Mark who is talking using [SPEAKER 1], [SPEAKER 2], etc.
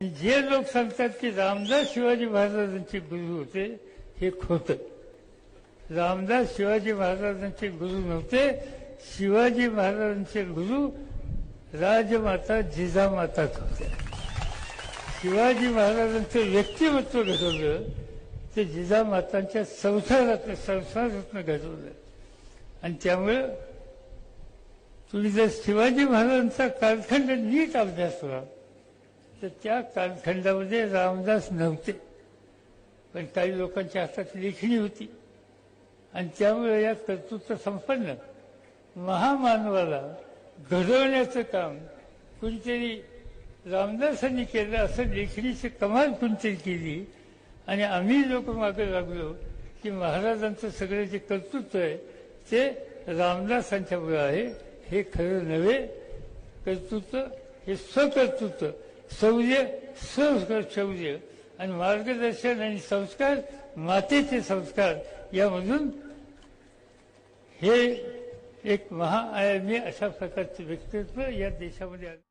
[SPEAKER 1] जे लोक सांगतात की रामदास शिवाजी महाराजांचे गुरु होते हे खोट. रामदास शिवाजी महाराजांचे गुरु नव्हते. शिवाजी महाराजांचे गुरु राजमाता जिजामाताच होत्या शिवाजी महाराजांचं व्यक्तिमत्व घडवलं ते जिजामातांच्या संसारातलं संसारातनं घडवलं. आणि त्यामुळं तुम्ही जर शिवाजी महाराजांचा कालखंड नीट अभ्यासला तर त्या कालखंडामध्ये रामदास नव्हते. पण काही लोकांच्या हातात लेखणी होती. आणि त्यामुळे या कर्तृत्व संपन्न. महामानवाला घडवण्याचं काम कुणीतरी रामदासांनी केलं असं लेखणीची कमाल कुणीतरी केली. आणि आम्ही लोक मागे लागलो की महाराजांचं सगळं जे कर्तृत्व आहे ते रामदासांच्यामुळे आहे. हे खरं नव्हे. कर्तृत्व हे स्वकर्तृत्व. शौर्य शौर्य आणि मार्गदर्शन आणि संस्कार मातेचे संस्कार यामधून हे एक महाआयामी अशा प्रकारचे व्यक्तित्व या देशामध्ये आलं.